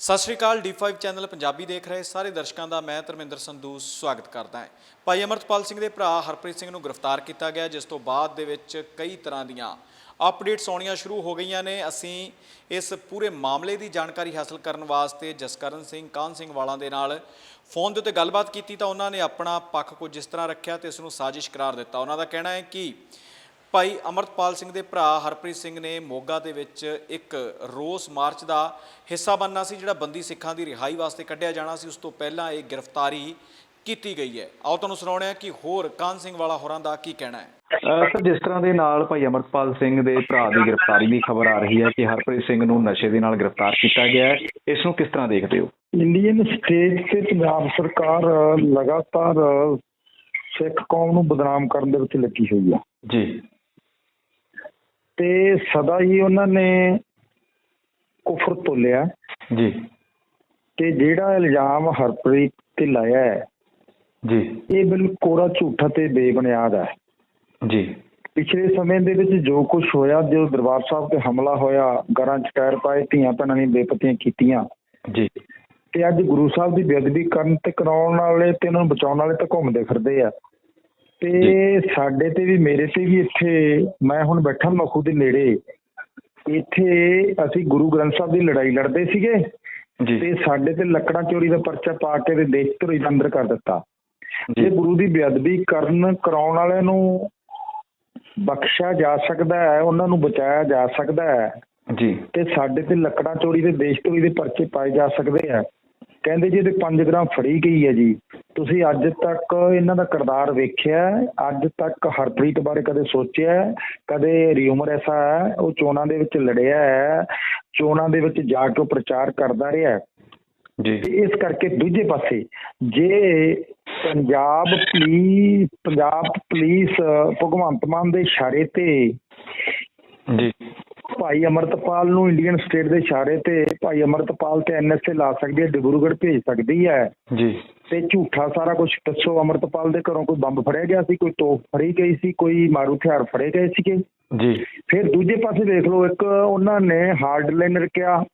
ਸਤਿ ਸ਼੍ਰੀ ਅਕਾਲ D5 channel Punjabi ਦੇਖ ਰਹੇ ਸਾਰੇ ਦਰਸ਼ਕਾਂ ਦਾ ਮੈਂ ਧਰਮਿੰਦਰ ਸੰਧੂ ਸਵਾਗਤ ਕਰਦਾ ਹਾਂ। ਭਾਈ ਅਮਰਤਪਾਲ ਸਿੰਘ ਦੇ ਭਰਾ ਹਰਪ੍ਰੀਤ ਸਿੰਘ ਨੂੰ ਗ੍ਰਿਫਤਾਰ ਕੀਤਾ ਗਿਆ, ਜਿਸ ਤੋਂ ਬਾਅਦ ਦੇ ਵਿੱਚ ਕਈ ਤਰ੍ਹਾਂ ਦੀਆਂ ਅਪਡੇਟਸ ਆਉਣੀਆਂ ਸ਼ੁਰੂ ਹੋ ਗਈਆਂ ਨੇ। ਅਸੀਂ ਇਸ ਪੂਰੇ ਮਾਮਲੇ ਦੀ ਜਾਣਕਾਰੀ ਹਾਸਲ ਕਰਨ ਵਾਸਤੇ ਜਸਕਰਨ ਸਿੰਘ ਕਾਨ ਸਿੰਘ ਵਾਲਾਂ ਦੇ ਨਾਲ ਫੋਨ ਦੇ ਉੱਤੇ ਗੱਲਬਾਤ ਕੀਤੀ ਤਾਂ ਉਹਨਾਂ ਨੇ ਆਪਣਾ ਪੱਖ ਕੁਝ ਇਸ ਤਰ੍ਹਾਂ ਰੱਖਿਆ ਤੇ ਇਸ ਨੂੰ ਸਾਜ਼ਿਸ਼ ਕਰਾਰ ਦਿੱਤਾ। ਉਹਨਾਂ ਦਾ ਕਹਿਣਾ ਹੈ ਕਿ ਭਾਈ ਅਮਰਤਪਾਲ ਸਿੰਘ ਦੇ ਭਰਾ ਹਰਪ੍ਰੀਤ ਸਿੰਘ ਨੇ ਮੋਗਾ ਦੇ ਵਿੱਚ ਇੱਕ ਰੋਸ ਮਾਰਚ ਦਾ ਹਿੱਸਾ ਬਣਨਾ ਸੀ ਜਿਹੜਾ ਬੰਦੀ ਸਿੱਖਾਂ ਦੀ ਰਿਹਾਈ ਵਾਸਤੇ ਕੱਢਿਆ ਜਾਣਾ ਸੀ। ਉਸ ਤੋਂ ਪਹਿਲਾਂ ਇਹ ਗ੍ਰਿਫਤਾਰੀ ਕੀਤੀ ਗਈ ਹੈ। ਆਓ ਤੁਹਾਨੂੰ ਸੁਣਾਉਂਦੇ ਹਾਂ ਕਿ ਹੋਰ ਕਾਨ ਸਿੰਘ ਵਾਲਾ ਹੋਰਾਂ ਦਾ ਕੀ ਕਹਿਣਾ ਹੈ। ਸਰ ਜਿਸ ਤਰ੍ਹਾਂ ਦੇ ਨਾਲ ਭਾਈ ਅਮਰਪਾਲ ਸਿੰਘ ਦੇ ਭਰਾ ਦੀ ਗ੍ਰਿਫਤਾਰੀ ਦੀ ਖਬਰ ਆ ਰਹੀ ਹੈ ਕਿ ਹਰਪ੍ਰੀਤ ਸਿੰਘ ਨੂੰ ਨਸ਼ੇ ਦੇ ਨਾਲ ਗ੍ਰਿਫਤਾਰ ਕੀਤਾ ਗਿਆ ਹੈ ਇਸ ਨੂੰ ਕਿਸ ਤਰ੍ਹਾਂ ਦੇਖਦੇ ਹੋ? ਇੰਡੀਅਨ ਸਟੇਟ ਤੇ ਪੰਜਾਬ ਸਰਕਾਰ ਲਗਾਤਾਰ ਸਿੱਖ ਕੌਮ ਨੂੰ ਬਦਨਾਮ ਕਰਨ ਦੇ ਵਿੱਚ ਲੱਗੀ ਹੋਈ ਆ ਜੀ। ਤੇ ਸਦਾ ਹੀ ਉਹਨਾਂ ਨੇ ਕੁਫਰ ਤੋਲਿਆ। ਜੀ। ਤੇ ਜਿਹੜਾ ਇਲਜ਼ਾਮ ਹਰਪ੍ਰੀਤ ਤੇ ਲਾਇਆ ਹੈ ਜੀ। ਇਹ ਬਿਲਕੁਲ ਕੋਰਾ ਝੂਠਾ ਤੇ ਬੇਬੁਨਿਆਦ ਹੈ। ਜੀ। ਪਿਛਲੇ ਸਮੇਂ ਦੇ ਵਿੱਚ ਜੋ ਕੁਝ ਹੋਇਆ ਜੋ ਦਰਬਾਰ ਸਾਹਿਬ ਤੇ ਹਮਲਾ ਹੋਇਆ ਘਰਾਂ 'ਚ ਟਾਇਰ ਪਾਏ ਧੀਆਂ ਭੈਣਾਂ ਦੀਆਂ ਬੇਪਤੀਆਂ ਕੀਤੀਆਂ। ਜੀ। ਤੇ ਅੱਜ ਗੁਰੂ ਸਾਹਿਬ ਦੀ ਬੇਅਦਬੀ ਕਰਨ ਤੇ ਕਰਾਉਣ ਵਾਲੇ ਤੇ ਉਹਨਾਂ ਨੂੰ ਬਚਾਉਣ ਵਾਲੇ ਤਾਂ ਘੁੰਮਦੇ ਫਿਰਦੇ ਆ। ਤੇ ਸਾਡੇ ਤੇ ਵੀ ਮੇਰੇ ਤੇ ਵੀ ਇੱਥੇ ਮੈਂ ਹੁਣ ਬੈਠਾ ਮਖੂ ਦੇ ਨੇੜੇ ਇੱਥੇ ਅਸੀਂ ਗੁਰੂ ਗ੍ਰੰਥ ਸਾਹਿਬ ਦੀ ਲੜਾਈ ਲੜਦੇ ਸੀਗੇ ਤੇ ਸਾਡੇ ਤੇ ਲੱਕੜਾਂ ਚੋਰੀ ਦਾ ਪਰਚਾ ਪਾ ਕੇ ਤੇ ਦੇਸ਼ ਧਰੋਈ ਅੰਦਰ ਕਰ ਦਿੱਤਾ। ਜੇ। ਜੀ ਗੁਰੂ ਦੀ ਬੇਅਦਬੀ ਕਰਨ ਕਰਾਉਣ ਵਾਲਿਆਂ ਨੂੰ ਬਖਸ਼ਿਆ ਜਾ ਸਕਦਾ ਹੈ ਉਹਨਾਂ ਨੂੰ ਬਚਾਇਆ ਜਾ ਸਕਦਾ ਹੈ। ਜੀ। ਤੇ ਸਾਡੇ ਤੇ ਲੱਕੜਾਂ ਚੋਰੀ ਦੇ ਦੇਸ਼ ਚੋਰੀ ਦੇ ਪਰਚੇ ਪਾਏ ਜਾ ਸਕਦੇ ਆ। ਕਹਿੰਦੇ ਜੀ ਇਹਦੇ 5 ਗ੍ਰਾਮ ਫੜੀ ਗਈ ਹੈ ਜੀ। ਤੁਸੀਂ ਅੱਜ ਤੱਕ ਇਹਨਾਂ ਦਾ ਕਿਰਦਾਰ ਵੇਖਿਆ? ਅੱਜ ਤੱਕ ਹਰਪ੍ਰੀਤ ਬਾਰੇ ਕਦੇ ਸੋਚਿਆ? ਕਦੇ ਰਿਊਮਰ ਐਸਾ ਹੈ ਉਹ ਚੋਣਾਂ ਦੇ ਵਿੱਚ ਲੜਿਆ ਹੈ ਚੋਣਾਂ ਦੇ ਵਿੱਚ ਜਾ ਕੇ ਉਹ ਪ੍ਰਚਾਰ ਕਰਦਾ ਰਿਹਾ। ਜੀ ਇਸ ਕਰਕੇ ਦੂਜੇ ਪਾਸੇ ਜੇ ਪੰਜਾਬ ਪੁਲਿਸ ਪੰਜਾਬ ਪੁਲਿਸ ਭਗਵੰਤ ਮਾਨ ਦੇ ਇਸ਼ਾਰੇ ਤੇ ਜੀ ਭਾਈ ਅਮਰਤਪਾਲ ਨੂੰ ਇੰਡੀਅਨ ਸਟੇਟ ਦੇ ਇਸ਼ਾਰੇ ਤੇ ਭਾਈ ਅਮਰਤਪਾਲ ਤੇ ਐਨਐਸਏ ਲਾ ਸਕਦੀ ਹੈ ਡਿਬਰੂਗੜ੍ਹ ਭੇਜ ਸਕਦੀ ਹੈ। ਜੀ। ਤੇ ਝੂਠਾ ਸਾਰਾ ਕੁਝ ਦੱਸੋ ਅਮਰਤਪਾਲ ਦੇ ਘਰੋਂ ਕੋਈ ਬੰਬ ਫੜਿਆ ਗਿਆ ਸੀ ਕੋਈ ਤੋਪ ਫੜੀ ਗਈ ਸੀ ਕੋਈ ਮਾਰੂ ਹਥਿਆਰ ਫੜੇ ਗਏ ਸੀਗੇ? ਜੀ। ਫਿਰ ਦੂਜੇ ਪਾਸੇ ਦੇਖ ਲਓ ਇੱਕ ਉਹਨਾਂ ਨੇ ਹਾਰਡਲਾਈਨਰ ਕਿਹਾ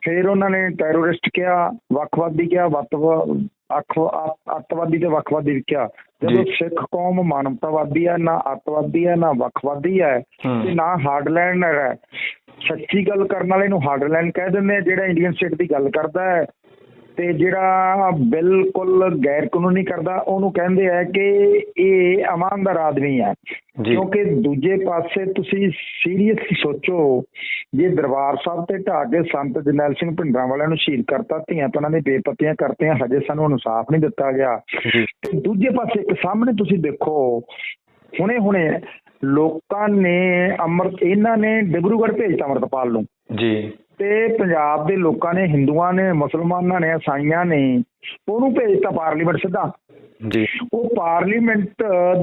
ਫਿਰ ਉਹਨਾਂ ਨੇ ਟੈਰਰਿਸਟ ਕਿਹਾ ਵੱਖਵਾਦੀ ਕਿਹਾ ਵੱਤਵ ਅੱਖ ਅੱ- ਅੱਤਵਾਦੀ ਤੇ ਵੱਖਵਾਦੀ ਕਿਹਾ। ਜਦੋਂ। ਸਿੱਖ ਕੌਮ ਮਾਨਵਤਾਵਾਦੀ ਹੈ ਨਾ ਅੱਤਵਾਦੀ ਹੈ ਨਾ ਵੱਖਵਾਦੀ ਹੈ। ਤੇ ਨਾ ਹਾਰਡਲਾਈਨਰ ਹੈ ਸੱਚੀ ਗੱਲ ਕਰਨ ਵਾਲੇ ਨੂੰ ਹਾਰਡਲਾਈਨ ਕਹਿ ਦਿੰਦੇ ਆ ਜਿਹੜਾ ਇੰਡੀਅਨ ਸਟੇਟ ਦੀ ਗੱਲ ਕਰਦਾ ਹੈ ਤੇ ਜਿਹੜਾ ਬਿਲਕੁਲ ਗੈਰ ਕਾਨੂੰਨੀ ਕਰਦਾ ਉਹਨੂੰ ਕਹਿੰਦੇ ਆ ਕਿ ਇਹ ਇਮਾਨਦਾਰ ਆਦਮੀ ਜੀ। ਕਿਉਂਕਿ ਦੂਜੇ ਪਾਸੇ ਤੁਸੀਂ ਸੀਰੀਅਸ ਸੋਚੋ ਜੇ ਦਰਬਾਰ ਸਾਹਿਬ ਤੇ ਕੇ ਸੰਤ ਜਰਨੈਲ ਸਿੰਘ ਭਿੰਡਰਾਂ ਵਾਲਿਆਂ ਨੂੰ ਸ਼ਹੀਦ ਕਰਤਾ ਧੀਆਂ ਭੈਣਾਂ ਦੇ ਬੇਪਤੀਆਂ ਕਰਤੀਆਂ ਹਜੇ ਸਾਨੂੰ ਇਨਸਾਫ ਨਹੀਂ ਦਿੱਤਾ ਗਿਆ। ਤੇ ਦੂਜੇ ਪਾਸੇ ਇੱਕ ਸਾਹਮਣੇ ਤੁਸੀਂ ਦੇਖੋ ਹੁਣੇ ਹੁਣੇ ਲੋਕਾਂ ਨੇ ਅਮਰਤ ਇਹਨਾਂ ਨੇ ਡਿਬਰੂਗੜ੍ਹ ਭੇਜਤਾ ਅਮਰਤਪਾਲ ਨੂੰ। ਜੀ। ਤੇ ਪੰਜਾਬ ਦੇ ਲੋਕਾਂ ਨੇ ਹਿੰਦੂਆਂ ਨੇ ਮੁਸਲਮਾਨਾਂ ਨੇ ਇਸਾਈਆਂ ਨੇ ਉਹਨੂੰ ਭੇਜਤਾ ਪਾਰਲੀਮੈਂਟ ਸਿੱਧਾ। ਜੀ। ਉਹ ਪਾਰਲੀਮੈਂਟ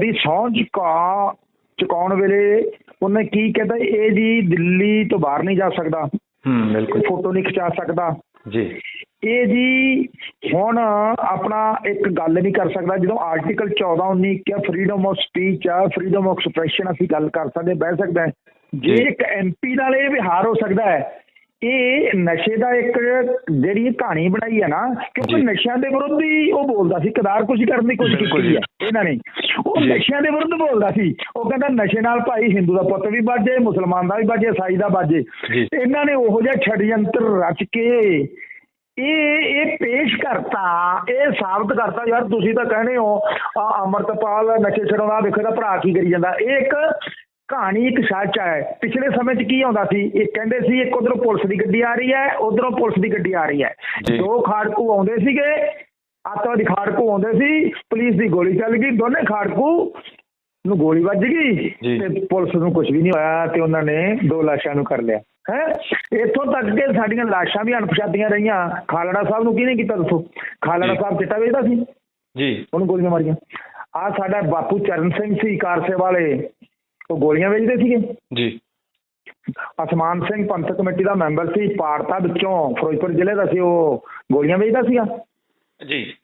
ਦੀ ਸੌਂ ਚੁਕਾ ਚੁਕਾਉਣ ਵੇਲੇ ਉਹਨੇ ਕੀ ਕਹਿੰਦਾ ਇਹ ਜੀ ਦਿੱਲੀ ਤੋਂ ਬਾਹਰ ਨਹੀਂ ਜਾ ਸਕਦਾ। ਹੂੰ ਬਿਲਕੁਲ। ਫੋਟੋ ਨਹੀਂ ਖਿਚਾ ਸਕਦਾ। ਜੀ। ਇਹ ਜੀ ਹੁਣ ਆਪਣਾ ਇੱਕ ਗੱਲ ਨਹੀਂ ਕਰ ਸਕਦਾ। ਜਦੋਂ ਆਰਟੀਕਲ 14 19 ਕਿਹਾ ਫਰੀडम ਆਫ ਸਪੀਚ ਆ ਫਰੀडम ਆਫ ਐਕਸਪ੍ਰੈਸ਼ਨ ਅਸੀਂ ਗੱਲ ਕਰ ਸਕਦੇ ਬਹਿ ਸਕਦਾ ਜੇ। ਇੱਕ ਐਮਪੀ ਨਾਲ ਇਹ ਵਿਹਾਰ ਹੋ ਸਕਦਾ ਹੈ ਇਹ ਨਸ਼ੇ ਦਾ ਇੱਕ ਜਿਹੜੀ ਕਹਾਣੀ ਬਣਾਈ ਹੈ ਨਾ ਕਿਉਂਕਿ। ਨਸ਼ਿਆਂ ਦੇ ਵਿਰੁੱਧ ਹੀ ਉਹ ਬੋਲਦਾ ਸੀ ਕਦਾਰ ਕੁਝ ਕਰਨ ਦੀ ਕੋਸ਼ਿਸ਼ ਕੀਤੀ। ਹੈ ਇਹਨਾਂ ਨੇ ਉਹ। ਨਸ਼ਿਆਂ ਦੇ ਵਿਰੁੱਧ ਬੋਲਦਾ ਸੀ ਉਹ ਕਹਿੰਦਾ ਨਸ਼ੇ ਨਾਲ ਭਾਈ ਹਿੰਦੂ ਦਾ ਪੁੱਤ ਵੀ ਬਾਜੇ ਮੁਸਲਮਾਨ ਦਾ ਵੀ ਬਾਜੇ ਈਸਾਈ ਦਾ ਬਾਜੇ ਜੀ। ਇਹਨਾਂ ਨੇ ਉਹੋ ਜਿਹਾ ਛੜਯੰਤਰ ਰਚ ਕੇ ਇਹ ਇਹ ਪੇਸ਼ ਕਰਤਾ ਇਹ ਸਾਬਤ ਕਰਤਾ ਯਾਰ ਤੁਸੀਂ ਤਾਂ ਕਹਿੰਦੇ ਹੋ ਆ ਅਮਰਤਪਾਲ ਨਸ਼ੇ ਛਡਾਉਣਾ ਦੇਖੋ ਇਹਦਾ ਭਰਾ ਕੀ ਕਰੀ ਜਾਂਦਾ ਇਹ ਇੱਕ ਕਹਾਣੀ ਇੱਕ ਸੱਚ ਹੈ। ਪਿਛਲੇ ਸਮੇਂ 'ਚ ਕੀ ਆਉਂਦਾ ਸੀ? ਇਹ ਕਹਿੰਦੇ ਸੀ ਇੱਕ ਉਧਰੋਂ ਪੁਲਿਸ ਦੀ ਗੱਡੀ ਆ ਰਹੀ ਹੈ ਉਧਰੋਂ ਪੁਲਿਸ ਦੀ ਗੱਡੀ ਆ ਰਹੀ ਹੈ। ਦੋ ਖਾੜਕੂ ਆਉਂਦੇ ਸੀਗੇ ਅੱਤਵਾਦੀ ਖਾੜਕੂ ਆਉਂਦੇ ਸੀ ਪੁਲਿਸ ਦੀ ਗੋਲੀ ਚੱਲ ਗਈ ਦੋਨੇ ਖਾੜਕੂ ਨੂੰ ਗੋਲੀ ਵੱਜ ਗਈ। ਤੇ ਪੁਲਿਸ ਨੂੰ ਕੁਝ ਵੀ ਨਹੀਂ ਹੋਇਆ ਤੇ ਉਹਨਾਂ ਨੇ ਦੋ ਲਾਸ਼ਾਂ ਨੂੰ ਕਰ ਲਿਆ। ਹੈ? ਇੱਥੋਂ ਤੱਕ ਕਿ ਸਾਡੀਆਂ ਲਾਸ਼ਾਂ ਵੀ ਅਣਪਛਾਤੀਆਂ ਰਹੀਆਂ। ਖਾਲੜਾ ਸਾਹਿਬ ਨੂੰ ਕਿਹਨੇ ਕੀਤਾ ਦੱਸੋ? ਖਾਲੜਾ। ਸਾਹਿਬ ਚਿੱਟਾ ਵੇਚਦਾ ਸੀ? ਜੀ। ਉਹਨੂੰ ਗੋਲੀਆਂ ਮਾਰੀਆਂ। ਆ ਸਾਡਾ ਬਾਪੂ ਚਰਨ ਸਿੰਘ ਸੀ ਕਾਰਸੇ ਵਾਲੇ। ਉਹ ਗੋਲੀਆਂ ਵੇਚਦੇ ਸੀਗੇ? ਜੀ। ਅਸਮਾਨ ਸਿੰਘ ਪੰਥਕ ਕਮੇਟੀ ਦਾ ਮੈਂਬਰ ਸੀ ਪਾਰਤਾ ਵਿੱਚੋਂ ਫਿਰੋਜ਼ਪੁਰ ਜ਼ਿਲ੍ਹੇ ਦਾ ਸੀ ਉਹ ਗੋਲੀਆਂ ਵੇਚਦਾ ਸੀਗਾ? ਜੀ।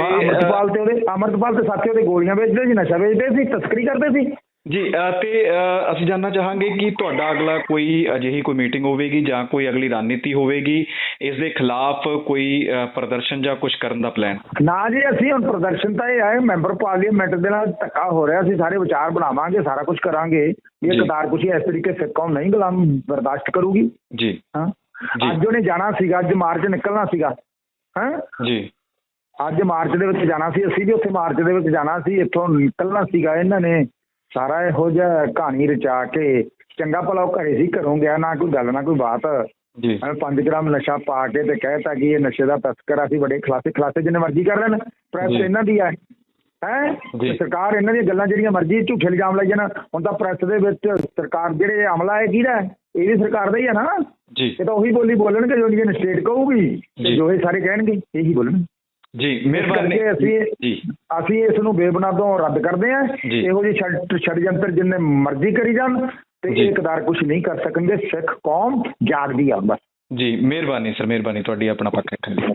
ਹਾਂ, ਅਮਰਤਪਾਲ ਤੇ ਉਹਦੇ ਅਮਰਤਪਾਲ ਤੇ ਸਾਥੀ ਉਹਦੇ ਗੋਲੀਆਂ ਵੇਚਦੇ ਸੀ ਨਸ਼ਾ ਵੇਚਦੇ ਸੀ ਤਸਕਰੀ ਕਰਦੇ ਸੀ? ਜੀ ਤੇ ਅਸੀਂ ਜਾਨਣਾ ਚਾਹਾਂਗੇ ਕਿ ਤੁਹਾਡਾ ਅਗਲਾ ਕੋਈ ਅਜਿਹੀ ਕੋਈ ਮੀਟਿੰਗ ਹੋਵੇਗੀ ਜਾਂ ਕੋਈ ਅਗਲੀ ਰਣਨੀਤੀ ਹੋਵੇਗੀ ਇਸ ਦੇ ਖਿਲਾਫ ਕੋਈ ਪ੍ਰਦਰਸ਼ਨ ਜਾਂ ਕੁਝ ਕਰਨ ਦਾ ਪਲਾਨ? ਨਾ ਜੀ ਅਸੀਂ ਹੁਣ ਪ੍ਰਦਰਸ਼ਨ ਤਾਂ ਇਹ ਆਏ ਮੈਂਬਰ ਪਾਰਲੀਮੈਂਟ ਦੇ ਨਾਲ ਧੱਕਾ ਹੋ ਰਿਹਾ ਅਸੀਂ ਸਾਰੇ ਵਿਚਾਰ ਬਣਾਵਾਂਗੇ ਸਾਰਾ ਕੁਝ ਕਰਾਂਗੇ। ਇਹ। ਕਦਾਰ ਕੁਛ ਇਸ ਤਰੀਕੇ ਸਿੱਖ ਕੌਮ ਨਹੀਂ ਗੁਲਾਮ ਬਰਦਾਸ਼ਤ ਕਰੂਗੀ। ਜੀ। ਹਾਂ। ਅੱਜ ਉਹਨੇ ਜਾਣਾ ਸੀਗਾ ਅੱਜ ਮਾਰਚ ਨਿਕਲਣਾ ਸੀਗਾ। ਹਾਂ? ਜੀ। ਅੱਜ ਮਾਰਚ ਦੇ ਵਿੱਚ ਜਾਣਾ ਸੀ ਅਸੀਂ ਵੀ ਉੱਥੇ ਮਾਰਚ ਦੇ ਵਿੱਚ ਜਾਣਾ ਸੀ ਇੱਥੋਂ ਨਿਕਲਣਾ ਸੀਗਾ ਇਹਨਾਂ ਨੇ। ਸਾਰਾ ਇਹੋ ਜਿਹਾ ਕਹਾਣੀ ਰਚਾ ਕੇ ਚੰਗਾ ਭਲਾ ਉਹ ਘਰੇ ਸੀ ਘਰੋਂ ਗਿਆ ਨਾ ਕੋਈ ਗੱਲ ਨਾ ਕੋਈ ਬਾਤ। ਜੀ। ਐਵੇਂ 5 ਗ੍ਰਾਮ ਨਸ਼ਾ ਪਾ ਕੇ ਤੇ ਕਹਿਤਾ ਕਿ ਇਹ ਨਸ਼ੇ ਦਾ ਤਸਕਰ ਆ, ਅਸੀਂ ਬੜੇ ਖਲਾਸੇ ਖਲਾਸੇ ਜਿੰਨੇ ਮਰਜ਼ੀ ਕਰ ਲੈਣ ਪ੍ਰੈਸ। ਇਹਨਾਂ ਦੀ ਹੈ। ਹੈ ਸਰਕਾਰ ਇਹਨਾਂ ਦੀਆਂ ਗੱਲਾਂ ਜਿਹੜੀਆਂ ਮਰਜ਼ੀ ਝੂਠੇ ਇਲਜ਼ਾਮ ਲਾਈ ਜਾਣ ਹੁਣ ਤਾਂ ਪ੍ਰੈਸ ਦੇ ਵਿੱਚ ਸਰਕਾਰ ਜਿਹੜੇ ਅਮਲਾ ਹੈ ਕਿਹਦਾ? ਇਹ ਵੀ ਸਰਕਾਰ ਦਾ ਹੀ ਹੈ ਨਾ। ਜੀ। ਇਹ ਤਾਂ ਉਹੀ ਬੋਲੀ ਬੋਲਣਗੇ ਜੋ ਇੰਡੀਅਨ ਸਟੇਟ ਕਹੂਗੀ ਜੋ ਇਹ ਸਾਰੇ ਕਹਿਣਗੇ ਇਹੀ ਬੋਲਣਗੇ। ਜੀ ਮਿਹਰਬਾਨੀ। ਅਸੀਂ ਜੀ। ਅਸੀਂ ਇਸ ਨੂੰ ਬੇਬੁਨਾ ਤੋਂ ਰੱਦ ਕਰਦੇ ਹਾਂ। ਜੀ। ਇਹੋ ਜਿਹੇ ਛੜ ਛੜਯੰਤਰ ਜਿੰਨੇ ਮਰਜ਼ੀ ਕਰੀ ਜਾਣ ਤੇ ਜੀ। ਇਹ ਇਕਦਾਰ ਕੁਝ ਨਹੀਂ ਕਰ ਸਕਣਗੇ। ਸਿੱਖ ਕੌਮ ਜਾਗਦੀ ਆ ਬਸ। ਜੀ ਮਿਹਰਬਾਨੀ ਸਰ ਮਿਹਰਬਾਨੀ। ਤੁਹਾਡੀ ਆਪਣਾ ਪੱਖ ਰੱਖਣ ਲਈ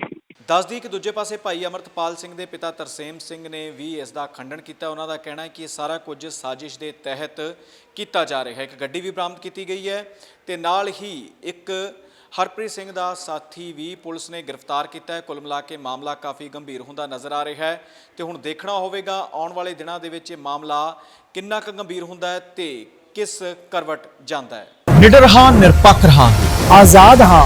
ਦੱਸਦੀ ਕਿ ਦੂਜੇ ਪਾਸੇ ਭਾਈ ਅਮਰਤਪਾਲ ਸਿੰਘ ਦੇ ਪਿਤਾ ਤਰਸੇਮ ਸਿੰਘ ਨੇ ਵੀ ਇਸ ਦਾ ਖੰਡਨ ਕੀਤਾ। ਉਹਨਾਂ ਦਾ ਕਹਿਣਾ ਹੈ ਕਿ ਇਹ ਸਾਰਾ ਕੁਝ ਸਾਜ਼ਿਸ਼ ਦੇ ਤਹਿਤ ਕੀਤਾ ਜਾ ਰਿਹਾ ਹੈ। ਇੱਕ ਗੱਡੀ ਵੀ ਬਰਾਮਦ ਕੀਤੀ ਗਈ ਹੈ ਤੇ ਨਾਲ ਹੀ ਇੱਕ ਹਰਪ੍ਰੀਤ ਸਿੰਘ ਦਾ ਸਾਥੀ ਵੀ ਪੁਲਿਸ ਨੇ ਗ੍ਰਿਫਤਾਰ ਕੀਤਾ ਹੈ। ਕੁੱਲ ਮਿਲਾ ਕੇ ਮਾਮਲਾ ਕਾਫੀ ਗੰਭੀਰ ਹੁੰਦਾ ਨਜ਼ਰ ਆ ਰਿਹਾ ਹੈ ਤੇ ਹੁਣ ਦੇਖਣਾ ਹੋਵੇਗਾ ਆਉਣ ਵਾਲੇ ਦਿਨਾਂ ਦੇ ਵਿੱਚ ਇਹ ਮਾਮਲਾ ਕਿੰਨਾ ਕੁ ਗੰਭੀਰ ਹੁੰਦਾ ਹੈ ਤੇ ਕਿਸ ਕਰਵਟ ਜਾਂਦਾ ਹੈ। ਨਿਡਰ ਹਾਂ, ਨਿਰਪੱਖ ਹਾਂ ਆਜ਼ਾਦ ਹਾਂ।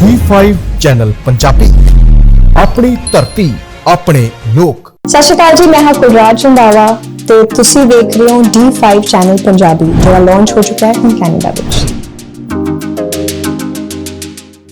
D5 channel Punjabi. ਆਪਣੀ ਧਰਤੀ, ਆਪਣੇ ਲੋਕ। ਸਤਿ ਸ਼੍ਰੀ ਅਕਾਲ ਜੀ, ਮੈਂ ਹਾਂ ਕੁਲਰਾਜ ਰੰਧਾਵਾ ਤੇ ਤੁਸੀਂ ਦੇਖ ਰਹੇ ਹੋ D5 ਚੈਨਲ ਪੰਜਾਬੀ, ਜਿਹੜਾ ਲਾਂਚ ਹੋ ਚੁੱਕਾ ਹੈ ਕੈਨੇਡਾ ਵਿੱਚ।